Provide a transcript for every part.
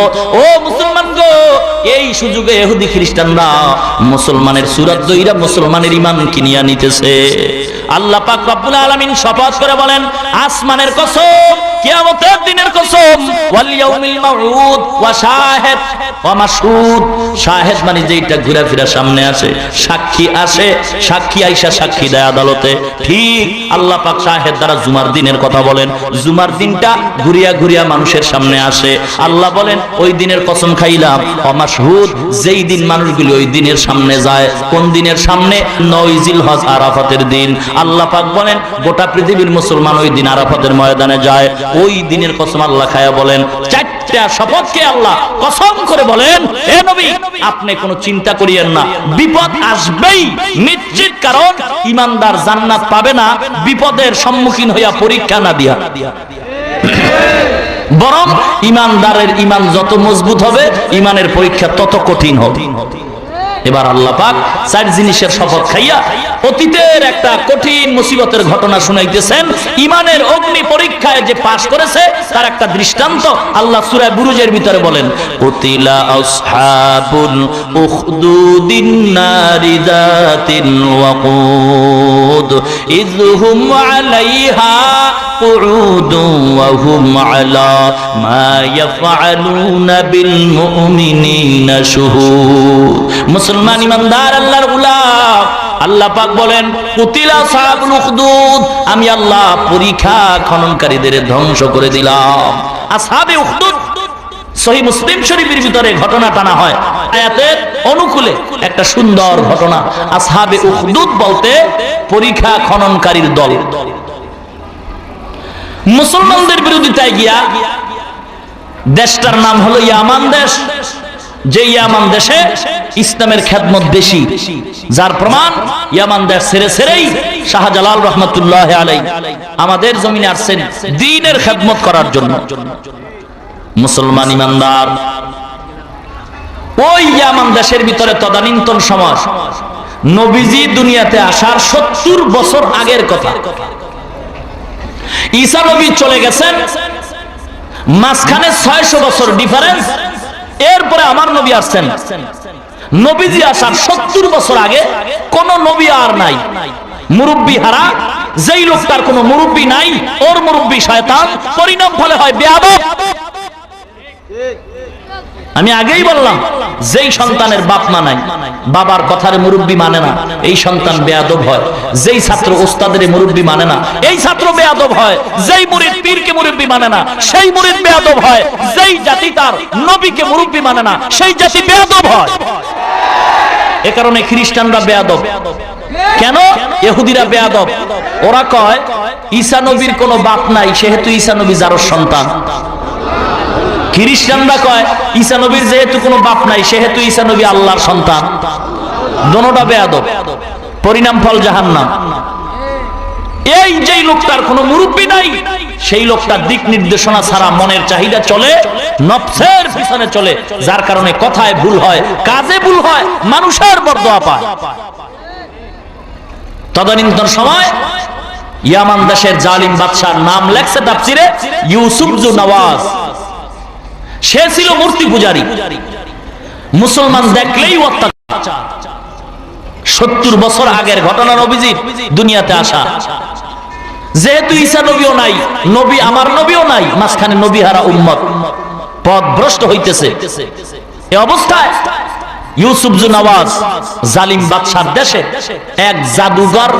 ও মুসলমান গো, এই সুযোগে এহুদি খ্রিস্টানরা মুসলমানের সুরত দইরা মুসলমানের ইমান কিনিয়া নিতেছে। আল্লাহ পাক রব্বুল আলামিন শপথ করে বলেন, আসমানের কসম কিয়ামতের দিনের কসম, ওয়াল ইয়াউমিল মাউউদ ওয়া শাহিদ ওয়া মাশহুদ শাহিদ মানে যেটা সামনে আসে, সাক্ষী আসে, সাক্ষী সাক্ষী দেয় আদালতে। ঠিক আল্লাহ পাক দ্বারা জুমার দিনের কথা বলেন, জুমার দিনটা ঘুরিয়া ঘুরিয়া মানুষের সামনে আসে। আল্লাহ বলেন, ওই দিনের কসম খাইলাম অমাসহুদ যেই দিন মানুষগুলি ওই দিনের সামনে যায়, কোন দিনের সামনে? নয়জিল হজ আরাফাতের দিন। আল্লাহ পাক বলেন, গোটা পৃথিবীর মুসলমান ওই দিন আরাফাতের ময়দানে যায়। ওই দিনের কসম আল্লাহ খায়া বলেন, চারটা শপথকে আল্লাহ কসম করে বলেন হে নবী, আপনি কোনো চিন্তা করিয়েন না, বিপদ আসবেই, নিশ্চিত কারণ ইমানদার জান্নাত পাবে না, বিপদের সম্মুখীন হইয়া পরীক্ষা না দিয়া। বরং ইমানদারের ইমান যত মজবুত হবে, ইমানের পরীক্ষা তত কঠিন হবে। এবার আল্লাহ পাক চার জিনিসের শপথ খাইয়া অতীতের একটা কঠিন মুসিবতের ঘটনা শুনাইতেছেন। ইমানের অগ্নি পরীক্ষায় যে পাশ করেছে, তার একটা দৃষ্টান্ত আল্লাহ সূরা বুরুজের ভিতরে বলেন উতিলা আলাইহা قعود وهم على ما يفعلون بالمؤمنين شهود মুসলমান ইমানদার আল্লাহর গোলাম আল্লাহ পাক বলেন কুতিলা সাহাবুল উখদুদ আমি আল্লাহ পরীক্ষা খননকারীদের ধ্বংস করে দিলাম আসহাবে উখদুদ সহি মুসলিম শরীফের ভিতরে ঘটনা টানা হয় আয়াতের অনুকূলে একটা সুন্দর ঘটনা আসহাবে উখদুদ বলতে পরীক্ষা খননকারীর দল মুসলমানদের বিরোধিতায় গিয়া দেশটার নাম হলো ইয়ামান দেশ। যে ইয়ামান দেশে ইসলামের খেদমত বেশি, যার প্রমাণ ইয়ামান দেশ ছেড়ে ছেড়েই শাহজালাল রহমতুল্লাহ আলাই আমাদের জমিনে আসছেন দিনের খেদমত করার জন্য। মুসলমান ইমানদার, ওই ইয়ামান দেশের ভিতরে তদানীন্তন সমাজ, নবীজি দুনিয়াতে আসার সত্তর বছর আগের কথা। ঈসা নবী চলে গেছেন। মাঝখানে ছয়শো বছর ডিফারেন্স এরপরে আমার নবী আসছেন। নবীজি আসার সত্তর বছর আগে কোন নবী আর নাই। মুরব্বী হারা, যেই লোকটার কোন মুরব্বী নাই, ওর মুরব্বী শয়তান, পরিণাম ফলে হয় বেয়াদব। আমি আগেই বললাম, যেই সন্তানের বাপ মা বাবার কথার মুরব্বী মানে না, এই সন্তান বেয়াদব হয়। যেই ছাত্র ওস্তাদের মুরব্বী মানে না, এই ছাত্র বেয়াদব হয়। যেই মুরিদ পীরকে মুরব্বী মানে না, সেই মুরিদ বেয়াদব হয়। যেই জাতি তার নবীকে মুরব্বী মানে না, সেই জাতি বেয়াদব হয়। এ কারণে খ্রিস্টানরা বেয়াদব। কেন? এহুদিরা বেয়াদব। ওরা কয়, ঈসা নবীর কোনো বাপ নাই, সেহেতু ঈসা নবী যার সন্তান। খ্রিস্টানরা কয়, ঈসা নবীর যেহেতু কোনো বাপ নাই, সেহেতু ঈসা নবী আল্লাহর সন্তান। দোনোটা বেয়াদব, পরিণাম ফল জাহান্নাম। এই যেই লোকটার কোনো মুরব্বী নাই, সেই লোকটার দিক নির্দেশনা ছাড়া মনের চাহিদা চলে, নফসের পিছনে চলে, যার কারণে কথায় ভুল হয়, কাজে ভুল হয়, মানুষের বরদোয়া পায়। তদানীন্তন সময়, ইয়ামান দেশের জালিম বাদশার নাম লেখছে তাফসিরে ইউসুফজু নওয়াজ। সে ছিল মূর্তি পূজারী। মুসলমান দেখলেই অত্যাচার। সত্তর বছর আগের ঘটনার অভিজিৎ দুনিয়াতে আসা। যেহেতু ঈসা নবীও নাই, নবী আমার নবীও নাই, মাঝখানে নবী হারা উম্মত। পথ ভ্রষ্ট হইতেছে। এ অবস্থায় ইউসুফ নওয়াজ, জালিম বাদশার দেশে এক জাদুঘর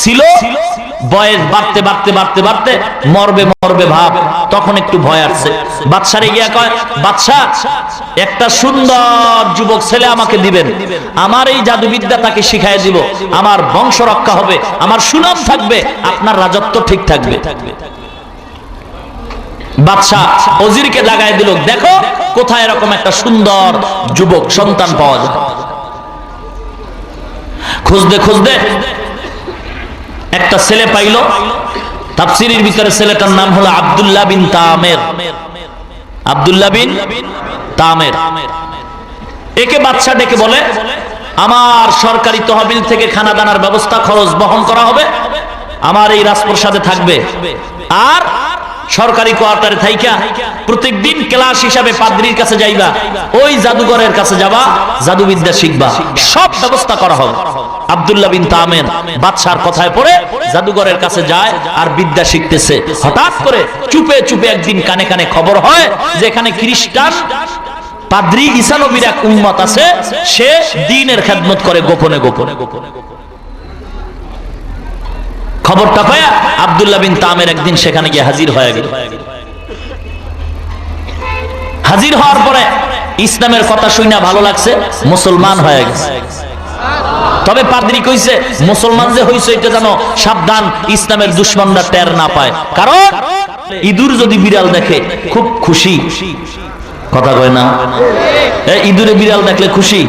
ছিল, বয়স বাড়তে বাড়তে বাড়তে বাড়তে মরবে মরবে ভাব, তখন একটু ভয় আসছে। বাদশারে গিয়া কয় বাদশাহ একটা সুন্দর যুবক ছেলে আমাকে দিবেন, আমার এই জাদুবিদ্যা তাকে শিখাই দিব, আমার বংশ রক্ষা হবে, আমার সুনাম থাকবে, আপনার রাজত্ব ঠিক থাকবে। ছেলেটার নাম হলো আব্দুল্লাহ বিন তামের। আব্দুল্লাহ বিন তামের। একে বাদশা ডেকে বলে, আমার সরকারি তহবিল থেকে খানা দানার ব্যবস্থা খরচ বহন করা হবে, আমার এই রাজপ্রসাদে থাকবে। আর সরকারি কোয়ার্টারে থাইকা প্রত্যেকদিন ক্লাস হিসাবে পাদ্রির কাছে যাইবা, ওই জাদুঘরের কাছে যাবা, জাদুবিদ্যা শিখবা। সব ব্যবস্থা করা হবে। আব্দুল্লাহ বিন তামের বাদশার কথায় পড়ে জাদুঘরের কাছে যায় আর বিদ্যা শিখতেছে। হঠাৎ করে চুপে চুপে একদিন কানে কানে খবর হয় যে এখানে খ্রিস্টান পাদ্রি ঈসা এক উম্মত আছে, সে দিনের খেদমত করে গোপনে গোপনে গোপনে গোপনে। খবরটা পায় আব্দুল্লাহ বিন তামের একদিন সেখানে গিয়ে হাজির হয়ে গেল। হাজির হওয়ার পরে ইসলামের কথা শুনে ভালো লাগছে, মুসলমান হয়ে গেছে। তবে পাদ্রি কইছে, মুসলমান যে হইছে এটা জানো সাবধান, ইসলামের দুশ্মনরা টের না পায়। কারণ ইঁদুর যদি বিড়াল দেখে, খুব খুশি। কথা কয় না? ইঁদুরে বিড়াল দেখলে খুশি?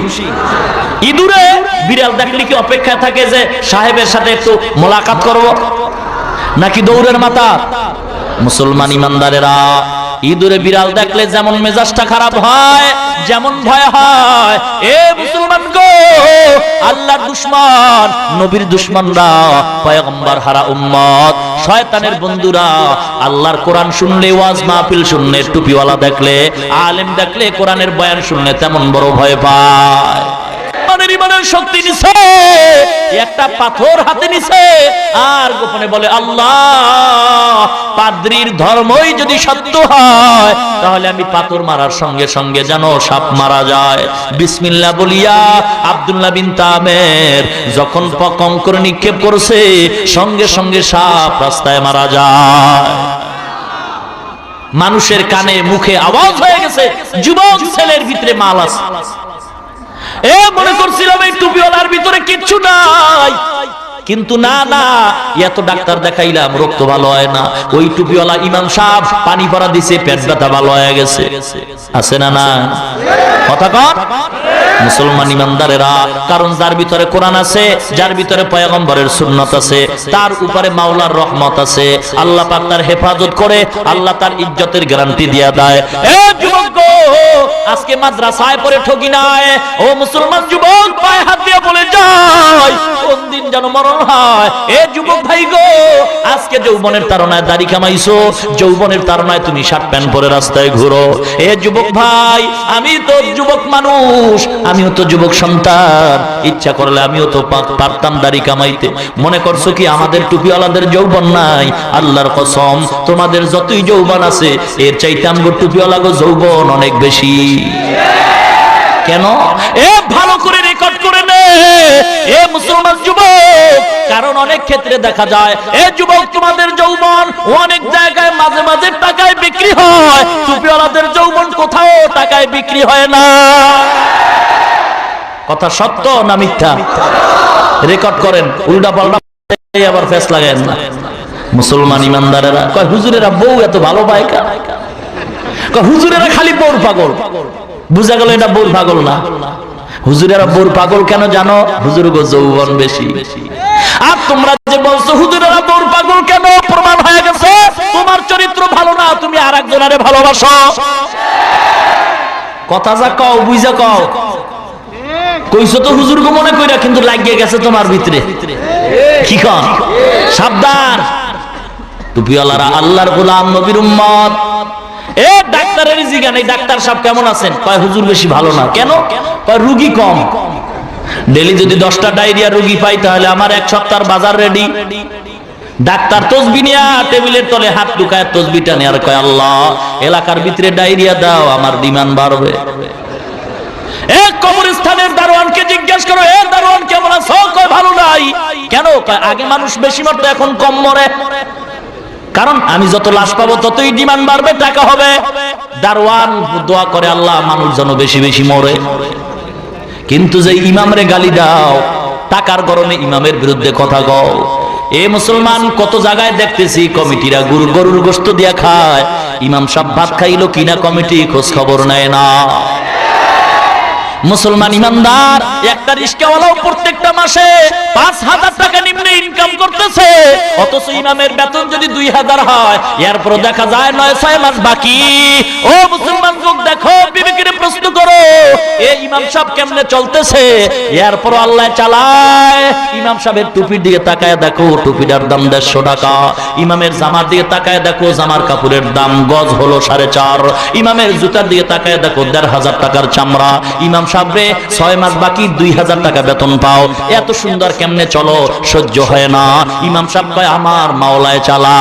ইঁদুরে বিড়াল দেখলে কি অপেক্ষায় থাকে যে সাহেবের সাথে একটু মোলাকাত করব? নাকি দৌড়ের মাথা? মুসলমান ইমানদারেরা, ইঁদুরে বিড়াল দেখলে যেমন মেজাজটা খারাপ হয়, যেমন ভয় হয়। এ মুসলমান গো, আল্লাহর দুশ্মন, নবীর দুশ্মনরা, পয়গম্বর হারা উম্মত, শয়তানের বন্ধুরা, আল্লাহর কোরআন শুনলে, ওয়াজ মাহফিল শুনলে, টুপিওয়ালা দেখলে, আলেম দেখলে, কোরআনের বয়ান শুনলে তেমন বড় ভয় পায়। ইমানের শক্তি নিছে, একটা পাথর হাতে নিছে, আর গোপনে বলে, আল্লাহ, পাদ্রির ধর্মই যদি সত্য হয়, তাহলে আমি পাথর মারার সঙ্গে সঙ্গে যেন সাপ মারা যায়। বিসমিল্লাহ বলিয়া আব্দুল্লাহ বিন তামের যখন পকম করে নিক্ষেপ করছে, সঙ্গে সঙ্গে সাপ রাস্তায় মারা যায়। মানুষের কানে, মুখে আওয়াজ হয়ে গেছে, যুবক ছেলের ভিতরে মাল আছে। এ মনে করছিলাম এই টুপিওয়ালার ভিতরে কিচ্ছু নাই। কিন্তু না না, এত ডাক্তার দেখাইলাম, রক্ত ভালো হয় না। ওই টুপিওয়ালা ইমাম সাহেব পানি পরা দিছে, পেট ব্যথা ভালো হয়ে গেছে। আছে না না কথা কর মুসলমান ইমানদারেরা, কারণ যার ভিতরে কোরআন আছে, যার ভিতরে পয়গম্বরের সুন্নত আছে, তার উপরে মাওলার রহমত আছে। আল্লাহ পাক তার হেফাজত করে, আল্লাহ তার ইজ্জতের গ্যারান্টি দিয়া দেয়। আজকে মাদ্রাসায় পড়ে ঠকি নাই। ও মুসলমান যুবক পায়ে হাত দিয়ে বলে যেন মরণ হয়। এ যুবক ভাই গো, আজকে যৌবনের তারনায় দাড়ি কামাইছো। যৌবনের তারনায় তুমি শার্ট প্যান্ট পরে রাস্তায় ঘুরো। এ যুবক ভাই, আমি তো যুবক মানুষ, আমিও তো যুবক সন্তান। ইচ্ছা করলে আমিও তো পারতাম দাড়ি কামাইতে। মনে করছ কি আমাদের টুপিওয়ালাদের যৌবন নাই? আল্লাহর কসম, তোমাদের যতই যৌবন আছে, এর চাইতে আমগো টুপিওয়ালা গো যৌবন অনেক বেশি। কেন? এ ভালো করে এ মুসলমান যুবক, কারণ অনেক ক্ষেত্রে দেখা যায়, এ যুবক তোমাদের যৌবন অনেক জায়গায় মাঝে মাঝে টাকায় বিক্রি হয় টুপিওয়ালাদের যৌবন কোথাও টাকায় বিক্রি হয় না। কথা সত্য না মিথ্যা? রেকর্ড করেন, উল্টা পাল্টা আবার ফেস না। মুসলমান ইমানদারেরা, কয়, হুজুরেরা বউ এত ভালো পায় হুজুরেরা খালি বউর পাগল। বুঝা গেল এটা বউর পাগল না। হুজুরেরা বউর পাগল কেন জানো? হুজুর গো যৌবন বেশি। আর তোমরা যে বলছো হুজুরেরা বউর পাগল কেন? প্রমাণ হয়ে গেছে। তোমার চরিত্র ভালো না, তুমি আর একজনের ভালোবাসো। কথা যা কও, বুঝা কও। কইছো তো হুজুর গো মনে কইরা, কিন্তু লাগিয়ে গেছে তোমার ভিতরে। কি কন? সাবধান। টুপিওয়ালারা আল্লাহর গোলাম নবীর উম্মত। ডাক্তার তসবি টেবিলের তলে হাত ঢুকায়, তসবিটা নিয়ে আর কয়, আল্লাহ, এলাকার ভিতরে ডায়রিয়া দাও, আমার ডিমান্ড বাড়বে। এক কবরস্থানের দারোয়ানকে জিজ্ঞেস করো, এ দারোয়ান কেমন আছো? ভালো নাই। কেন? আগে মানুষ বেশি মরতো, এখন কম মরে। কারণ আমি যত লাশ পাবো ততই ডিমান্ড বাড়বে, টাকা হবে। দারোয়ান দোয়া করে, আল্লাহ মানুষ যেন বেশি বেশি মরে। কিন্তু যে ইমামরে গালি দাও, টাকার গরমে ইমামের বিরুদ্ধে কথা কও। এ মুসলমান, কত জায়গায় দেখতেছি, কমিটিরা গরু গরুর গোস্ত দিয়া খায়। ইমাম সাহেব ভাত খাইলো কিনা কমিটি, খোঁজ খবর নেয় না। মুসলমান ইমানদার, একটা রিস্কাওয়ালাও প্রত্যেকটা মাসে পাঁচ হাজার টাকা নিম্নে ইনকাম করতেছে। অথচ ইমামের বেতন যদি দুই হাজার হয় এরপর দেখা যায় নয়, ছয় মাস বাকি। ও মুসলমান লোক দেখো, বিবেকের প্রশ্ন করো এই ইমাম সাহেব কেমনে চলতেছে? এরপর আল্লাহ চালায়। ইমাম সাহেবের টুপির দিকে তাকায় দেখো, টুপিটার দাম দেড়শো টাকা। ইমামের জামার দিকে তাকায় দেখো, জামার কাপড়ের দাম গজ হলো সাড়ে চার। ইমামের জুতার দিকে তাকায় দেখো, দেড় হাজার টাকার চামড়া। ইমাম সাহেবরে ছয় মাস বাকি দুই হাজার টাকা বেতন পাও। এত সুন্দর কেমনে চলো? সহ্য হয় না। ইমাম সাহেব কয়, আমার মাওলায় চালা।